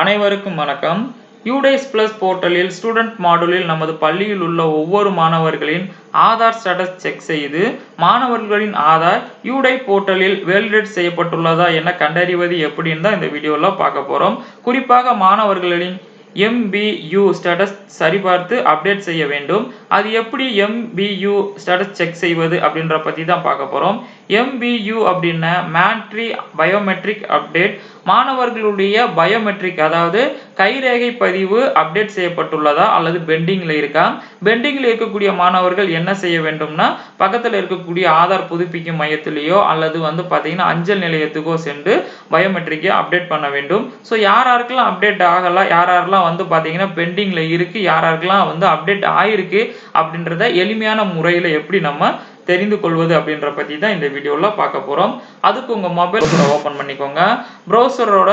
அனைவருக்கும் வணக்கம். UDISE plus போர்ட்டலில் ஸ்டூடெண்ட் மாடுலில் நமது பள்ளியில் உள்ள ஒவ்வொரு மாணவர்களின் ஆதார் ஸ்டேட்டஸ் செக் செய்து மாணவர்களின் ஆதார் யூடை போர்ட்டலில் வேலிடேட் செய்யப்பட்டுள்ளதா என கண்டறிவது எப்படின்னு தான் இந்த வீடியோவில் பார்க்க போகிறோம் குறிப்பாக மாணவர்களின் எம்பியூ ஸ்டேட்டஸ் சரிபார்த்து அப்டேட் செய்ய வேண்டும். அது எப்படி எம்பியூ ஸ்டேட்டஸ் செக் செய்வது அப்படின்ற பற்றி தான் பார்க்க போகிறோம் எம்பியு அப்படின்னா மேட்ரி பயோமெட்ரிக் அப்டேட் மாணவர்களுடைய பயோமெட்ரிக் அதாவது கைரேகை பதிவு அப்டேட் செய்யப்பட்டுள்ளதா அல்லது பெண்டிங்கில் இருக்கா? பெண்டிங்கில் இருக்கக்கூடிய மாணவர்கள் என்ன செய்ய வேண்டும்னா பக்கத்தில் இருக்கக்கூடிய ஆதார் புதுப்பிக்கும் மையத்திலேயோ அல்லது வந்து பார்த்தீங்கன்னா அஞ்சல் நிலையத்துக்கோ சென்று பயோமெட்ரிக்கை அப்டேட் பண்ண வேண்டும். ஸோ யார் யாருக்கெல்லாம் அப்டேட் ஆகலை யார் யாரெல்லாம் வந்து பார்த்தீங்கன்னா பெண்டிங்கில் இருக்குது யார் யாருக்கெல்லாம் வந்து அப்டேட் ஆயிருக்கு அப்படின்றத எளிமையான முறையில் எப்படி நம்ம தெரிந்து கொள்வது அப்படின்ற பற்றி தான் இந்த வீடியோவில் பார்க்க போகிறோம் அதுக்கு உங்கள் மொபைல் ஓப்பன் பண்ணிக்கோங்க. ப்ரௌசரோட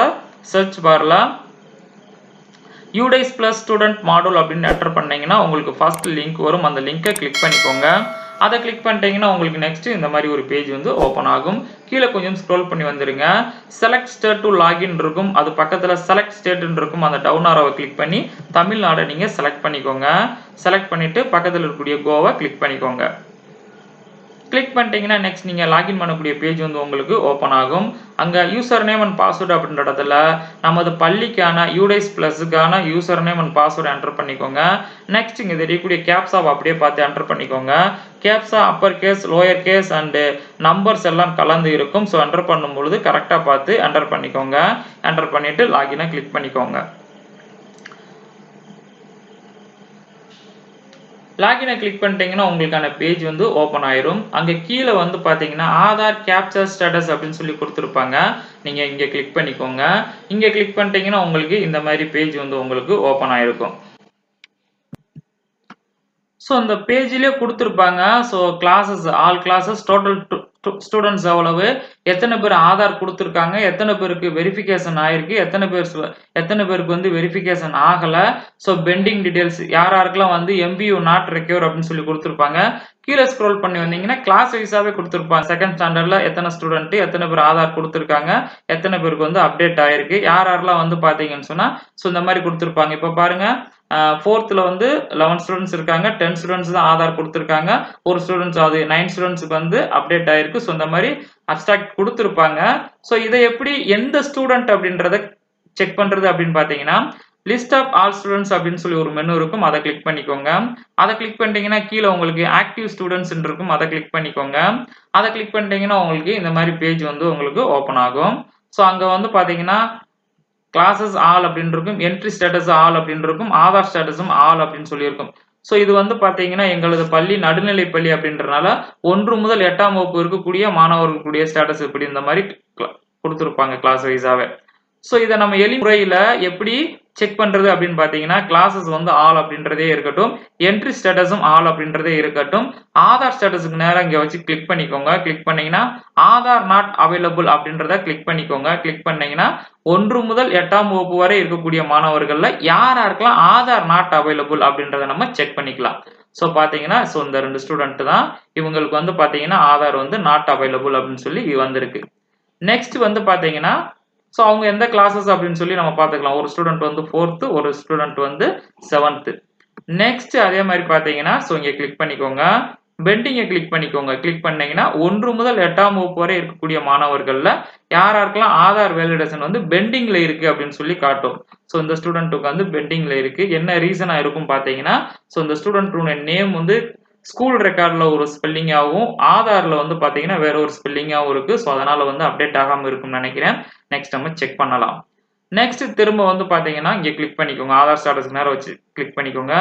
சர்ச் பாரில் யூடைஸ் ப்ளஸ் ஸ்டூடெண்ட் மாடல் அப்படின்னு என்டர் பண்ணீங்கன்னா உங்களுக்கு ஃபர்ஸ்ட் லிங்க் வரும். அந்த லிங்கை கிளிக் பண்ணிக்கோங்க. அதை கிளிக் பண்ணிட்டீங்கன்னா உங்களுக்கு நெக்ஸ்ட் இந்த மாதிரி ஒரு பேஜ் வந்து ஓப்பன் ஆகும். கீழே கொஞ்சம் ஸ்க்ரோல் பண்ணி வந்துருங்க. செலக்ட் ஸ்டேட் டு லாகின் இருக்கும். அது பக்கத்தில் செலக்ட் ஸ்டேட்னு இருக்கும். அந்த டவுன் ஆரோவை கிளிக் பண்ணி தமிழ்நாடை நீங்கள் செலக்ட் பண்ணிக்கோங்க. செலக்ட் பண்ணிவிட்டு பக்கத்தில் இருக்கக்கூடிய கோவை கிளிக் பண்ணிக்கோங்க. கிளிக் பண்ணிட்டீங்கன்னா நெக்ஸ்ட் நீங்கள் லாகின் பண்ணக்கூடிய பேஜ் வந்து உங்களுக்கு ஓப்பன் ஆகும். அங்கே யூசர் நேம் அண்ட் பாஸ்வேர்டு அப்படின்ற இடத்துல நமது பள்ளிக்கான UDISE ப்ளஸுக்கான user name and password enter பண்ணிக்கோங்க. நெக்ஸ்ட் இங்கே தெரியக்கூடிய கேப்ஸாவை அப்படியே பார்த்து என்டர் பண்ணிக்கோங்க. Captcha upper case lower case and numbers எல்லாம் கலந்து இருக்கும். ஸோ என்டர் பண்ணும்பொழுது கரெக்டாக பார்த்து என்டர் பண்ணிக்கோங்க. என்டர் பண்ணிவிட்டு லாகினை கிளிக் பண்ணிக்கோங்க. லாகினை கிளிக் பண்ணிட்டீங்கன்னா உங்களுக்கான பேஜ் வந்து ஓப்பன் ஆயிரும். அங்கே கீழே வந்து பார்த்தீங்கன்னா ஆதார் கேப்சர் ஸ்டேட்டஸ் அப்படின்னு சொல்லி கொடுத்துருப்பாங்க. நீங்கள் இங்கே கிளிக் பண்ணிக்கோங்க. இங்கே கிளிக் பண்ணிட்டீங்கன்னா உங்களுக்கு இந்த மாதிரி பேஜ் வந்து உங்களுக்கு ஓப்பன் ஆயிருக்கும். ஸோ அந்த பேஜ்லேயே கொடுத்துருப்பாங்க. So classes all classes total students எவ்வளவு எத்தனை பேர் ஆதார் கொடுத்துருக்காங்க? எத்தனை பேருக்கு வெரிஃபிகேஷன் ஆயிருக்கு? எத்தனை பேர் எத்தனை பேருக்கு வந்து வெரிஃபிகேஷன் ஆகலை? ஸோ பெண்டிங் டீடைல்ஸ் யார் யாருக்கெல்லாம் வந்து எம்பியூ நாட் ரெக்யூர் அப்படின்னு சொல்லி கொடுத்துருப்பாங்க. கீழே ஸ்க்ரோல் பண்ணி வந்தீங்கன்னா கிளாஸ் வைஸாகவே கொடுத்துருப்பாங்க. செகண்ட் ஸ்டாண்டர்டில் எத்தனை ஸ்டூடெண்ட்டு எத்தனை பேர் ஆதார் கொடுத்துருக்காங்க? எத்தனை பேருக்கு வந்து அப்டேட் ஆயிருக்கு? யார் யாரெல்லாம் வந்து பார்த்தீங்கன்னு சொன்னால் ஸோ இந்த மாதிரி கொடுத்துருப்பாங்க. இப்போ பாருங்கள் ஃபோர்த்தில் வந்து லெவன் ஸ்டூடெண்ட்ஸ் இருக்காங்க. டென் ஸ்டூடெண்ட்ஸ் தான் ஆதார் கொடுத்துருக்காங்க. ஒரு ஸ்டூடெண்ட்ஸ் அது நைன் ஸ்டூடெண்ட்ஸுக்கு வந்து அப்டேட் ஆயிருக்கு. ஸோ இந்த மாதிரி அப்டாக்ட் கொடுத்துருப்பாங்க. ஸோ இதை எப்படி எந்த ஸ்டூடெண்ட் அப்படின்றத செக் பண்ணுறது அப்படின்னு பார்த்தீங்கன்னா லிஸ்ட் ஆஃப் ஆல் ஸ்டூடெண்ட்ஸ் அப்படின்னு சொல்லி ஒரு மெனு இருக்கும். அதை கிளிக் பண்ணிக்கோங்க. அதை கிளிக் பண்ணிட்டீங்கன்னா கீழே உங்களுக்கு ஆக்டிவ் ஸ்டூடெண்ட்ஸ் இருக்கும். அதை கிளிக் பண்ணிக்கோங்க. அதை கிளிக் பண்ணிட்டீங்கன்னா உங்களுக்கு இந்த மாதிரி பேஜ் வந்து உங்களுக்கு ஓப்பன் ஆகும். ஸோ அங்கே வந்து பார்த்தீங்கன்னா கிளாஸஸ் ஆல் அப்படின்னு இருக்கும் என்ட்ரி ஸ்டேட்டஸ் ஆல் அப்படின்னு இருக்கும் ஆதார் ஸ்டேட்டஸும் ஆல் அப்படின்னு சொல்லியிருக்கும். ஸோ இது வந்து பார்த்தீங்கன்னா எங்களது பள்ளி நடுநிலை பள்ளி அப்படின்றனால ஒன்று முதல் எட்டாம் வகுப்பு இருக்கக்கூடிய மாணவர்களுக்குரிய ஸ்டேட்டஸ் இப்படி இந்த மாதிரி கொடுத்துருப்பாங்க கிளாஸ் வைஸாவே ஸோ இதை நம்ம எளி முறையில் எப்படி செக் பண்ணுறது அப்படின்னு பார்த்தீங்கன்னா கிளாஸஸ் வந்து ஆல் அப்படின்றதே இருக்கட்டும் என்ட்ரி ஸ்டேட்டஸும் ஆல் அப்படின்றதே இருக்கட்டும். ஆதார் ஸ்டேட்டஸுக்கு நேரம் இங்கே வச்சு கிளிக் பண்ணிக்கோங்க. கிளிக் பண்ணீங்கன்னா ஆதார் நாட் அவைலபிள் அப்படின்றத கிளிக் பண்ணிக்கோங்க. கிளிக் பண்ணீங்கன்னா ஒன்று முதல் எட்டாம் வகுப்பு வரை இருக்கக்கூடிய மாணவர்களில் யார் யாருக்கெல்லாம் ஆதார் நாட் அவைலபிள் அப்படின்றத நம்ம செக் பண்ணிக்கலாம். ஸோ பார்த்தீங்கன்னா ஸோ இந்த ரெண்டு ஸ்டூடெண்ட் தான். இவங்களுக்கு வந்து பார்த்தீங்கன்னா ஆதார் வந்து நாட் அவைலபிள் அப்படின்னு சொல்லி வந்திருக்கு. நெக்ஸ்ட் வந்து பார்த்தீங்கன்னா ஸோ அவங்க எந்த கிளாஸஸ் அப்படின்னு சொல்லி நம்ம பார்த்துக்கலாம். ஒரு ஸ்டூடெண்ட் வந்து ஃபோர்த்து ஒரு ஸ்டூடெண்ட் வந்து செவன்த்து நெக்ஸ்ட் அதே மாதிரி பார்த்தீங்கன்னா ஸோ இங்கே கிளிக் பண்ணிக்கோங்க. பெண்டிங்கை கிளிக் பண்ணிக்கோங்க. கிளிக் பண்ணீங்கன்னா ஒன்று முதல் எட்டாம் வகுப்பு வரை இருக்கக்கூடிய மாணவர்களில் யார் யாருக்கெல்லாம் ஆதார் வேலிடேஷன் வந்து பெண்டிங்கில் இருக்குது அப்படின்னு சொல்லி காட்டும். ஸோ இந்த ஸ்டூடெண்ட்டுக்கு வந்து பெண்டிங்கில் இருக்குது என்ன ரீசனாக இருக்கும் பார்த்தீங்கன்னா ஸோ இந்த ஸ்டூடெண்ட்டுடைய நேம் வந்து ஸ்கூல் ரெக்கார்டில் ஒரு ஸ்பெல்லிங்காகவும் ஆதாரில் வந்து பார்த்தீங்கன்னா வேற ஒரு ஸ்பெல்லிங்காகவும் இருக்குது ஸோ அதனால் வந்து அப்டேட் ஆகாமல் இருக்கும்னு நினைக்கிறேன். நெக்ஸ்ட் நம்ம செக் பண்ணலாம். நெக்ஸ்ட் திரும்ப வந்து பார்த்தீங்கன்னா இங்கே கிளிக் பண்ணிக்கோங்க. ஆதார் ஸ்டாட்டஸ்க்கு நேரம் வச்சு கிளிக் பண்ணிக்கோங்க.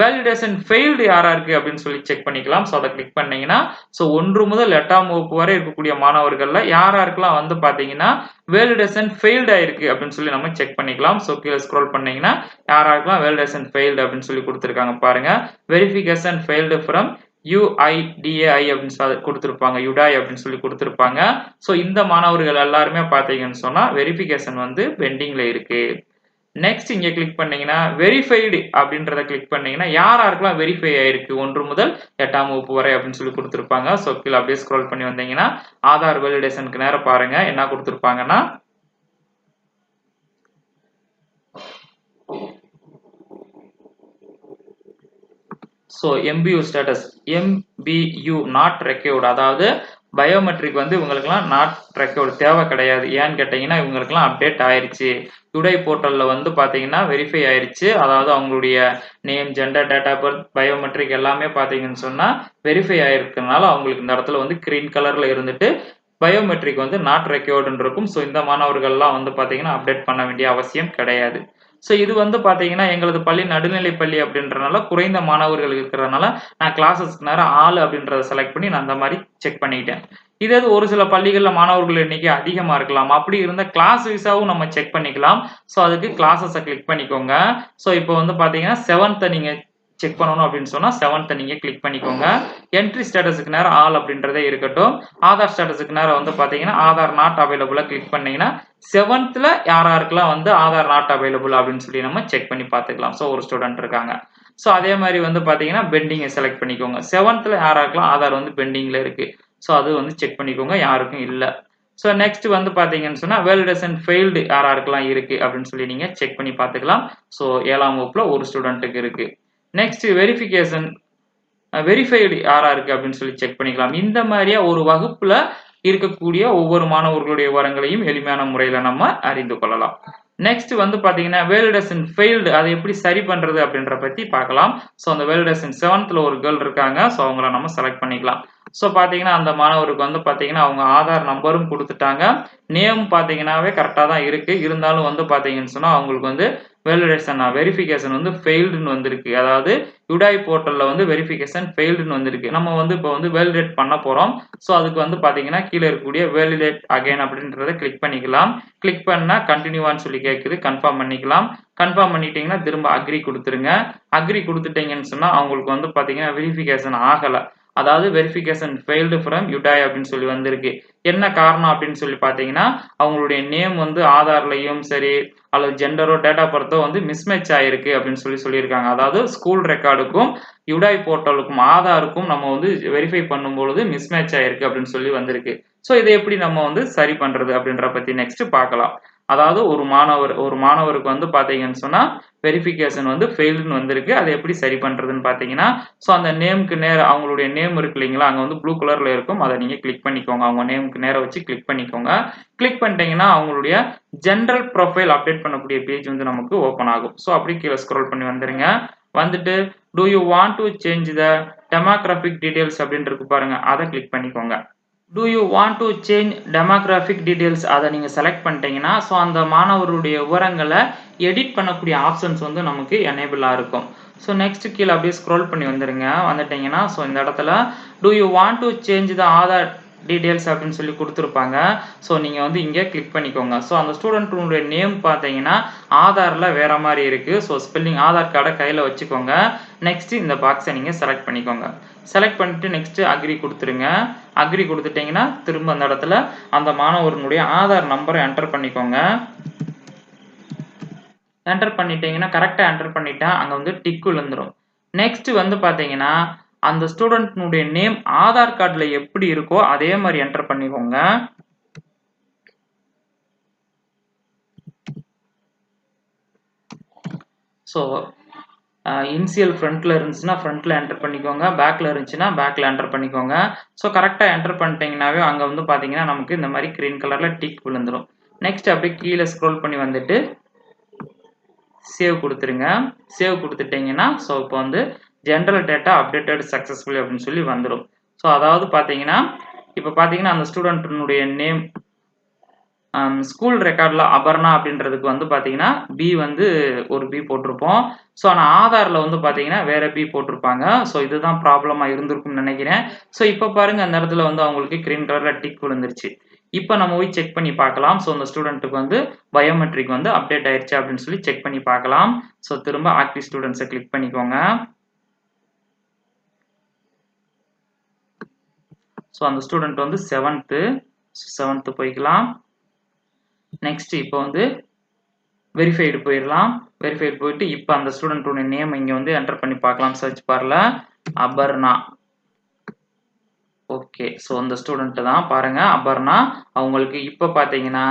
வேலிடேஷன் ஃபெயில்டு யாரா இருக்கு அப்படின்னு சொல்லி செக் பண்ணிக்கலாம். ஸோ அதை கிளிக் பண்ணீங்கன்னா ஸோ ஒன்று முதல் எட்டாம் வகுப்பு வரை இருக்கக்கூடிய மாணவர்களில் யார் யாருக்கெல்லாம் வந்து பார்த்தீங்கன்னா வேலிடேஷன் ஃபெயில்டு ஆயிருக்கு அப்படின்னு சொல்லி நம்ம செக் பண்ணிக்கலாம். ஸோ கீழே ஸ்க்ரோல் பண்ணீங்கன்னா யார் யாருக்கெல்லாம் வேலிடேஷன் ஃபெயில்டு அப்படின்னு சொல்லி கொடுத்துருக்காங்க பாருங்க. வெரிஃபிகேஷன் ஃபெயில்டு ஃப்ரம் யூஐடிஏஐ அப்படின்னு சொல்லி கொடுத்துருப்பாங்க. யுடாய் அப்படின்னு சொல்லி கொடுத்துருப்பாங்க. ஸோ இந்த மாணவர்கள் எல்லாருமே பார்த்தீங்கன்னு சொன்னால் வெரிஃபிகேஷன் வந்து பெண்டிங்கில் இருக்குது நெக்ஸ்ட் இங்கே கிளிக் பண்ணீங்கன்னா வெரிஃபைடு அப்படின்றத கிளிக் பண்ணீங்கன்னா யார் யாருக்கெல்லாம் வெரிஃபை ஆயிருக்கு? ஒன்று முதல் எட்டாம் வகுப்பு வரை அப்படின்னு சொல்லி கொடுத்துருப்பாங்க. ஸோ கீழே அப்படியே ஸ்க்ரோல் பண்ணி வந்தீங்கன்னா ஆதார் வேலிடேஷனுக்கு நேரம் பாருங்க. என்ன கொடுத்துருப்பாங்கன்னா so MBU status MBU not ரெக்கையோடு அதாவது பயோமெட்ரிக் வந்து இவங்களுக்குலாம் நாட் ரெக்கோர்டு தேவை கிடையாது. ஏன்னு கேட்டிங்கன்னா இவங்களுக்குலாம் அப்டேட் ஆயிடுச்சு டுடே போர்ட்டலில் வந்து பார்த்தீங்கன்னா வெரிஃபை ஆயிடுச்சு அதாவது அவங்களுடைய name gender data birth biometric எல்லாமே பார்த்தீங்கன்னு சொன்னால் வெரிஃபை ஆயிருக்கனால அவங்களுக்கு இந்த இடத்துல வந்து க்ரீன் கலரில் இருந்துட்டு பயோமெட்ரிக் வந்து நாட் ரெக்கவர்டுன்னு இருக்கும். ஸோ இந்த மாணவர்கள்லாம் வந்து பார்த்தீங்கன்னா அப்டேட் பண்ண வேண்டிய அவசியம் கிடையாது. ஸோ இது வந்து பார்த்தீங்கன்னா எங்களது பள்ளி நடுநிலை பள்ளி அப்படின்றனால குறைந்த மாணவர்கள் இருக்கிறதுனால நான் கிளாஸஸ்க்கு நேரம் ஆள் அப்படின்றத செலக்ட் பண்ணி நான் அந்த மாதிரி செக் பண்ணிக்கிட்டேன் இதே இது ஒரு சில பள்ளிகளில் மாணவர்கள் எண்ணிக்கை அதிகமாக இருக்கலாம். அப்படி இருந்தால் கிளாஸ் விசாவும் நம்ம செக் பண்ணிக்கலாம். ஸோ அதுக்கு கிளாஸஸை கிளிக் பண்ணிக்கோங்க. ஸோ இப்போ வந்து பார்த்தீங்கன்னா செவன்த்தை நீங்கள் செக் பண்ணணும் அப்படின்னு சொன்னால் செவன்த்தை நீங்கள் கிளிக் பண்ணிக்கோங்க. என்ட்ரி ஸ்டேட்டஸுக்கு நேரம் ஆல் அப்படின்றதே இருக்கட்டும். ஆதார் ஸ்டேட்டஸுக்கு நேரம் வந்து பார்த்தீங்கன்னா ஆதார் நாட் அவைலபிளாக கிளிக் பண்ணீங்கன்னா செவன்த்தில் யார் வந்து ஆதார் நாட் அவைலபிள் அப்படின்னு சொல்லி நம்ம செக் பண்ணி பார்த்துக்கலாம். ஸோ ஒரு ஸ்டூடெண்ட் இருக்காங்க. ஸோ அதே மாதிரி வந்து பார்த்தீங்கன்னா பெண்டிங்கை செலக்ட் பண்ணிக்கோங்க. செவன்த்தில் யாராருக்கெல்லாம் ஆதார் வந்து பெண்டிங்கில் இருக்குது ஸோ அது வந்து செக் பண்ணிக்கோங்க. யாருக்கும் இல்லை. ஸோ நெக்ஸ்ட் வந்து பார்த்தீங்கன்னு சொன்னால் வேலிடேஷன் ஃபெயில்டு யாராருக்கெல்லாம் இருக்குது அப்படின்னு சொல்லி நீங்கள் செக் பண்ணி பார்த்துக்கலாம். ஸோ ஏழாம் வகுப்பில் ஒரு ஸ்டூடெண்ட்டுக்கு இருக்குது நெக்ஸ்ட் வெரிஃபிகேஷன் வெரிஃபைடு யாரா இருக்கு அப்படின்னு சொல்லி செக் பண்ணிக்கலாம். இந்த மாதிரியா ஒரு வகுப்புல இருக்கக்கூடிய ஒவ்வொரு மாணவர்களுடைய விவரங்களையும் எளிமையான முறையில நம்ம அறிந்து கொள்ளலாம். நெக்ஸ்ட் வந்து பாத்தீங்கன்னா வேலிடேஷன் ஃபெயில்டு அதை எப்படி சரி பண்றது அப்படின்ற பத்தி பார்க்கலாம். ஸோ அந்த வேலிடேஷன் செவன்த்ல ஒரு கேர்ள் இருக்காங்க. ஸோ அவங்கள நம்ம செலக்ட் பண்ணிக்கலாம். ஸோ பார்த்தீங்கன்னா அந்த மாணவருக்கு வந்து பார்த்தீங்கன்னா அவங்க ஆதார் நம்பரும் கொடுத்துட்டாங்க. நேம் பார்த்தீங்கன்னாவே கரெக்டாக தான் இருக்கு. இருந்தாலும் வந்து பார்த்தீங்கன்னு சொன்னால் அவங்களுக்கு வந்து வேலிடேஷன் வெரிஃபிகேஷன் வந்து ஃபெயில்டுன்னு வந்திருக்கு. அதாவது யுடாய் போர்ட்டலில் வந்து வெரிஃபிகேஷன் ஃபெயில்டுன்னு வந்திருக்கு. நம்ம வந்து இப்போ வந்து வேலிடேட் பண்ண போகிறோம் ஸோ அதுக்கு வந்து பார்த்தீங்கன்னா கீழே இருக்கக்கூடிய வேலிடேட் அகைன் அப்படின்றத கிளிக் பண்ணிக்கலாம். கிளிக் பண்ணால் கண்டினியூவான்னு சொல்லி கேட்குது கன்ஃபார்ம் பண்ணிக்கலாம். கன்ஃபார்ம் பண்ணிட்டீங்கன்னா திரும்ப அக்ரி கொடுத்துருங்க. அக்ரி கொடுத்துட்டீங்கன்னு சொன்னால் அவங்களுக்கு வந்து பார்த்தீங்கன்னா வெரிஃபிகேஷன் ஆகலை. அதாவது வெரிஃபிகேஷன் ஃபெயில்டு ஃப்ரம் யுடாய் அப்படின்னு சொல்லி வந்திருக்கு. என்ன காரணம் அப்படின்னு சொல்லி பார்த்தீங்கன்னா அவங்களுடைய நேம் வந்து ஆதார்லையும் சரி அல்லது ஜெண்டரோ டேட்டா பர்த்தோ வந்து மிஸ்மேட்ச் ஆயிருக்கு அப்படின்னு சொல்லி சொல்லியிருக்காங்க. அதாவது ஸ்கூல் ரெக்கார்டுக்கும் யுடாய் போர்ட்டலுக்கும் ஆதாருக்கும் நம்ம வந்து வெரிஃபை பண்ணும்பொழுது மிஸ்மேட்ச் ஆயிருக்கு அப்படின்னு சொல்லி வந்திருக்கு. ஸோ இதை எப்படி நம்ம வந்து சரி பண்ணுறது அப்படின்ற பற்றி நெக்ஸ்ட் பார்க்கலாம். அதாவது ஒரு மாணவர் ஒரு மாணவருக்கு வந்து பார்த்தீங்கன்னு சொன்னால் வெரிஃபிகேஷன் வந்து ஃபெயில்டுன்னு வந்திருக்கு. அதை எப்படி சரி பண்ணுறதுன்னு பார்த்தீங்கன்னா ஸோ அந்த நேமுக்கு நேர அவங்களுடைய நேம் இருக்கு இல்லைங்களா அங்கே வந்து ப்ளூ கலரில் இருக்கும். அதை நீங்கள் கிளிக் பண்ணிக்கோங்க. அவங்க நேமுக்கு நேரம் வச்சு கிளிக் பண்ணிக்கோங்க. கிளிக் பண்ணிட்டீங்கன்னா அவங்களுடைய ஜென்ரல் ப்ரொஃபைல் அப்டேட் பண்ணக்கூடிய பேஜ் வந்து நமக்கு ஓப்பன் ஆகும். ஸோ அப்படி கீழே ஸ்க்ரோல் பண்ணி வந்துருங்க. வந்துட்டு do you want to change the demographic details அப்படின்னு இருக்கு பாருங்க. அதை கிளிக் பண்ணிக்கோங்க. Do you want to change demographic details அதை நீங்கள் செலக்ட் பண்ணிட்டீங்கன்னா ஸோ அந்த மாணவருடைய விவரங்களை எடிட் பண்ணக்கூடிய ஆப்ஷன்ஸ் வந்து நமக்கு எனேபிளாக இருக்கும். ஸோ நெக்ஸ்ட் கீழே அப்படியே ஸ்க்ரோல் பண்ணி வந்துடுங்க வந்துட்டீங்கன்னா ஸோ இந்த இடத்துல do you want to change the Aadhaar details அப்படின்னு சொல்லி கொடுத்துருப்பாங்க. ஸோ நீங்கள் வந்து இங்கே கிளிக் பண்ணிக்கோங்க. ஸோ அந்த ஸ்டூடெண்ட்டுடைய நேம் பார்த்தீங்கன்னா ஆதாரில் வேறு மாதிரி இருக்குது ஸோ ஸ்பெல்லிங் ஆதார் கார்டை கையில் வச்சுக்கோங்க. நெக்ஸ்ட்டு இந்த பாக்ஸை நீங்கள் செலக்ட் பண்ணிக்கோங்க. செலக்ட் பண்ணிட்டு நெக்ஸ்ட் அக்ரி கொடுத்துருங்க. அக்ரி கொடுத்துட்டீங்கன்னா திரும்ப அந்த இடத்துல அந்த மாணவர்களுடைய ஆதார் நம்பரை என்டர் பண்ணிக்கோங்க. என்டர் பண்ணிட்டீங்கன்னா கரெக்டாக என்டர் பண்ணிட்டா அங்கே வந்து டிக்கு விழுந்துடும் நெக்ஸ்ட் வந்து பார்த்தீங்கன்னா அந்த ஸ்டூடெண்ட்னுடைய நேம் ஆதார் கார்டில் எப்படி இருக்கோ அதே மாதிரி என்டர் பண்ணிக்கோங்க. ஸோ இன்சியல் ஃப்ரண்ட்டில் இருந்துச்சுன்னா ஃப்ரண்ட்டில் என்டர் பண்ணிக்கோங்க. பேக்கில் இருந்துச்சுன்னா பேக்கில் என்டர் பண்ணிக்கோங்க. ஸோ கரெக்டாக என்டர் பண்ணிட்டீங்கனாவே அங்கே வந்து பார்த்தீங்கன்னா நமக்கு இந்த மாதிரி க்ரீன் கலரில் டிக் விழுந்துடும் நெக்ஸ்ட் அப்படியே கீழே ஸ்க்ரோல் பண்ணி வந்துட்டு சேவ் கொடுத்துருங்க. சேவ் கொடுத்துட்டீங்கன்னா ஸோ இப்போ வந்து ஜென்ரல் டேட்டா அப்டேட்டட் சக்ஸஸ்ஃபுல்லி அப்படின்னு சொல்லி வந்துடும் ஸோ அதாவது பார்த்தீங்கன்னா இப்போ பார்த்தீங்கன்னா அந்த ஸ்டூடெண்ட்டினுடைய நேம் ஸ்கூல் ரெக்கார்டில் அபர்ணா அப்படின்றதுக்கு வந்து பார்த்தீங்கன்னா பி வந்து ஒரு பி போட்டிருப்போம். ஸோ ஆனால் ஆதாரில் வந்து பார்த்தீங்கன்னா வேற பி போட்டிருப்பாங்க. ஸோ இதுதான் ப்ராப்ளமாக இருந்திருக்கும்னு நினைக்கிறேன். ஸோ இப்போ பாருங்க அந்த இடத்துல வந்து அவங்களுக்கு கிரீன் கலரில் டிக் விழுந்துருச்சு. இப்போ நம்ம போய் செக் பண்ணி பார்க்கலாம். ஸோ அந்த ஸ்டூடெண்ட்டுக்கு வந்து பயோமெட்ரிக் வந்து அப்டேட் ஆயிடுச்சு அப்படின்னு சொல்லி செக் பண்ணி பார்க்கலாம். ஸோ திரும்ப ஆக்டிவ் ஸ்டூடெண்ட்ஸை கிளிக் பண்ணிக்கோங்க. ஸோ அந்த ஸ்டூடெண்ட் வந்து செவன்த்து செவன்த்து போய்க்கலாம். நெக்ஸ்ட் இப்போ வந்து வெரிஃபைடு போயிடலாம். வெரிஃபைடு போயிட்டு இப்போ அந்த ஸ்டூடெண்ட்டோட நேம் இங்கே வந்து என்டர் பண்ணி பார்க்கலாம் சர்ச் பாரில் அபர்ணா. ஓகே ஸோ அந்த ஸ்டூடெண்ட்டு தான். பாருங்கள் அபர்ணா. அவங்களுக்கு இப்போ பார்த்தீங்கன்னா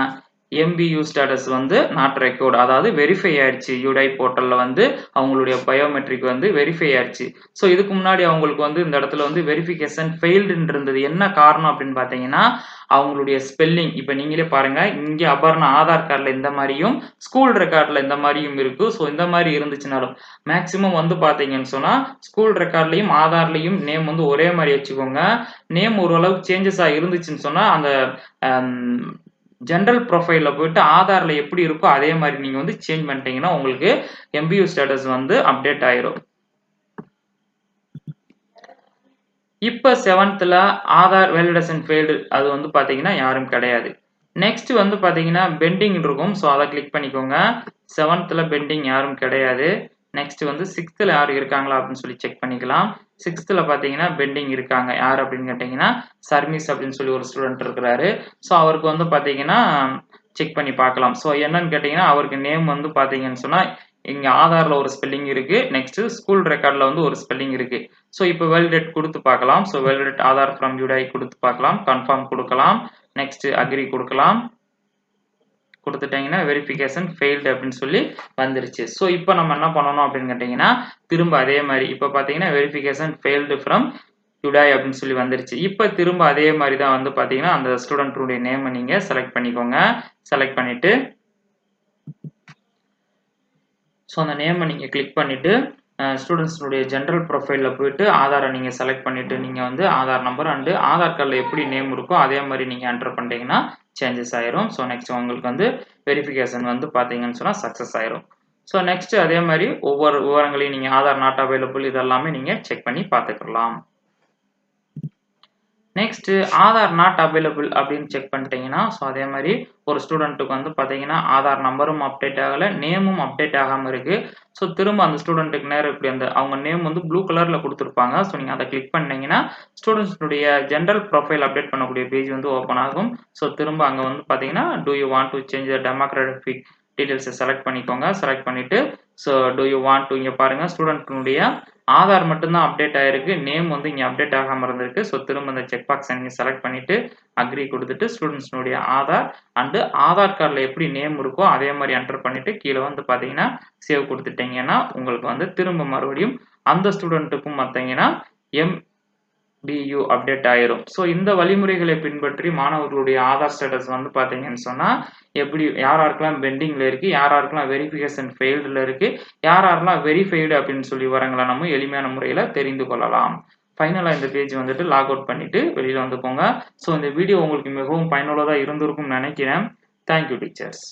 எம்பியூ ஸ்டேட்டஸ் வந்து நாட் ரெக்கார்டு அதாவது வெரிஃபை ஆயிடுச்சு யூடை போர்ட்டலில் வந்து அவங்களுடைய பயோமெட்ரிக் வந்து வெரிஃபை ஆயிடுச்சு ஸோ இதுக்கு முன்னாடி அவங்களுக்கு வந்து இந்த இடத்துல வந்து வெரிஃபிகேஷன் ஃபெயில்டுன்னு இருந்தது என்ன காரணம் அப்படின்னு பார்த்தீங்கன்னா அவங்களுடைய ஸ்பெல்லிங் இப்போ நீங்களே பாருங்க இங்கே அபர்ணா ஆதார் கார்டில் இந்த மாதிரியும் ஸ்கூல் ரெக்கார்டில் இந்த மாதிரியும் இருக்குது ஸோ இந்த மாதிரி இருந்துச்சுனாலும் மேக்சிமம் வந்து பார்த்தீங்கன்னு சொன்னால் ஸ்கூல் ரெக்கார்ட்லையும் ஆதார்லையும் நேம் வந்து ஒரே மாதிரி வச்சுக்கோங்க. நேம் ஓரளவுக்கு சேஞ்சஸாக இருந்துச்சுன்னு சொன்னால் அந்த ஜென்ரல் ப்ரொஃபைலில் போயிட்டு ஆதாரில் எப்படி இருக்கோ அதே மாதிரி நீங்கள் வந்து சேஞ்ச் பண்ணிட்டீங்கன்னா உங்களுக்கு எம்பியூ ஸ்டேட்டஸ் வந்து அப்டேட் ஆயிரும். இப்போ செவன்த்தில் ஆதார் வேலிடேஷன் ஃபெயில்டு அது வந்து பார்த்தீங்கன்னா யாரும் கிடையாது. நெக்ஸ்ட் வந்து பார்த்தீங்கன்னா பெண்டிங் இருக்கும். ஸோ அதை கிளிக் பண்ணிக்கோங்க. செவன்த்தில் பெண்டிங் யாரும் கிடையாது. நெக்ஸ்ட் வந்து சிக்ஸ்த்தில் யார் இருக்காங்களா அப்படின்னு சொல்லி செக் பண்ணிக்கலாம். சிக்ஸ்த்தில் பார்த்தீங்கன்னா பெண்டிங் இருக்காங்க. யார் அப்படின்னு கேட்டிங்கன்னா சர்மிஸ் அப்படின்னு சொல்லி ஒரு ஸ்டூடெண்ட் இருக்கிறாரு. ஸோ அவருக்கு வந்து பார்த்தீங்கன்னா செக் பண்ணி பார்க்கலாம். ஸோ என்னன்னு கேட்டிங்கன்னா அவருக்கு நேம் வந்து பார்த்தீங்கன்னு சொன்னால் இங்கே ஆதாரில் ஒரு ஸ்பெல்லிங் இருக்குது நெக்ஸ்ட் ஸ்கூல் ரெக்கார்டில் வந்து ஒரு ஸ்பெல்லிங் இருக்குது ஸோ இப்போ வேலிடேட் கொடுத்து பார்க்கலாம். So validate Aadhaar from UIDAI கொடுத்து பார்க்கலாம். கன்ஃபார்ம் கொடுக்கலாம். நெக்ஸ்ட் அக்ரி கொடுக்கலாம். கொடுத்துட்டீங்கன்னா வெரிஃபிகேஷன் ஃபெயில்டு அப்படின்னு சொல்லி வந்துருச்சு. ஸோ இப்போ நம்ம என்ன பண்ணணும் அப்படின்னு கேட்டிங்கன்னா திரும்ப அதே மாதிரி இப்போ பார்த்தீங்கன்னா வெரிஃபிகேஷன் ஃபெயில்டு ஃப்ரம் யுடாய் அப்படின்னு சொல்லி வந்துருச்சு. இப்போ திரும்ப அதே மாதிரி தான் வந்து பார்த்தீங்கன்னா அந்த ஸ்டூடெண்ட்டுடைய நேமை நீங்கள் செலக்ட் பண்ணிக்கோங்க. செலக்ட் பண்ணிவிட்டு ஸோ அந்த நேமை நீங்கள் கிளிக் பண்ணிவிட்டு ஸ்டூடெண்ட்ஸுடைய ஜென்ரல் ப்ரொஃபைலில் போயிட்டு ஆதாரை நீங்கள் செலக்ட் பண்ணிவிட்டு நீங்கள் வந்து ஆதார் நம்பர் அண்டு ஆதார் கார்டில் எப்படி நேம் இருக்கோ அதே மாதிரி நீங்கள் என்டர் பண்ணிட்டீங்கன்னா சேஞ்சஸ் ஆயிரும். ஸோ நெக்ஸ்ட் உங்களுக்கு வந்து வெரிஃபிகேஷன் வந்து பார்த்தீங்கன்னு சொன்னால் சக்ஸஸ் ஆயிரும். ஸோ நெக்ஸ்ட் அதே மாதிரி ஒவ்வொரு விவரங்களையும் நீங்கள் ஆதார் நாட் அவைலபிள் இதெல்லாமே நீங்கள் செக் பண்ணி பார்த்துக்கலாம். நெக்ஸ்ட் ஆதார் நாட் அவைலபிள் அப்படின்னு செக் பண்ணிட்டீங்கன்னா ஸோ அதே மாதிரி ஒரு ஸ்டூடெண்ட்டுக்கு வந்து பார்த்தீங்கன்னா ஆதார் நம்பரும் அப்டேட் ஆகலை நேமும் அப்டேட் ஆகாமல் இருக்குது ஸோ திரும்ப அந்த ஸ்டூடெண்ட்டுக்கு நேரம் இப்படி அந்த அவங்க நேம் வந்து ப்ளூ கலரில் கொடுத்துருப்பாங்க. ஸோ நீங்கள் அதை கிளிக் பண்ணிங்கன்னா ஸ்டூடெண்ட்ஸுடைய ஜென்ரல் ப்ரொஃபைல் அப்டேட் பண்ணக்கூடிய பேஜ் வந்து ஓப்பன் ஆகும். ஸோ திரும்ப அங்கே வந்து பார்த்தீங்கன்னா do you want to change the demographic டீட்டெயில்ஸை செலக்ட் பண்ணிக்கோங்க. செலக்ட் பண்ணிவிட்டு so do you want to இங்கே பாருங்கள் ஸ்டூடெண்ட்னுடைய ஆதார் மட்டும்தான் அப்டேட் ஆயிருக்கு. நேம் வந்து இங்கே அப்டேட் ஆகாமல் இருந்திருக்கு. ஸோ திரும்ப இந்த செக் பாக்ஸை நீங்கள் செலக்ட் பண்ணிவிட்டு அக்ரி கொடுத்துட்டு ஸ்டூடெண்ட்ஸ்னுடைய ஆதார் அண்டு ஆதார் கார்டில் எப்படி நேம் இருக்கோ அதே மாதிரி என்டர் பண்ணிவிட்டு கீழே வந்து பார்த்தீங்கன்னா சேவ் கொடுத்துட்டீங்கன்னா உங்களுக்கு வந்து திரும்ப மறுபடியும் அந்த ஸ்டூடெண்ட்டுக்கும் பார்த்தீங்கன்னா எம் டியூ அப்டேட் ஆயிரும். ஸோ இந்த வழிமுறைகளை பின்பற்றி மாணவர்களுடைய ஆதார் ஸ்டேட்டஸ் வந்து பார்த்தீங்கன்னு சொன்னால் எப்படி யார் யாருக்கெல்லாம் பெண்டிங்கில் இருக்குது யார் யாருக்கெல்லாம் வெரிஃபிகேஷன் ஃபெயில்டில் இருக்குது யார் யாரெல்லாம் வெரிஃபைடு அப்படின்னு சொல்லி வரங்களை நம்ம எளிமையான முறையில் தெரிந்து கொள்ளலாம். ஃபைனலாக இந்த பேஜ் வந்துட்டு லாக் அவுட் பண்ணிவிட்டு வெளியில் வந்துக்கோங்க. ஸோ இந்த வீடியோ உங்களுக்கு மிகவும் பயனுள்ளதாக இருந்திருக்கும்னு நினைக்கிறேன். Thank you teachers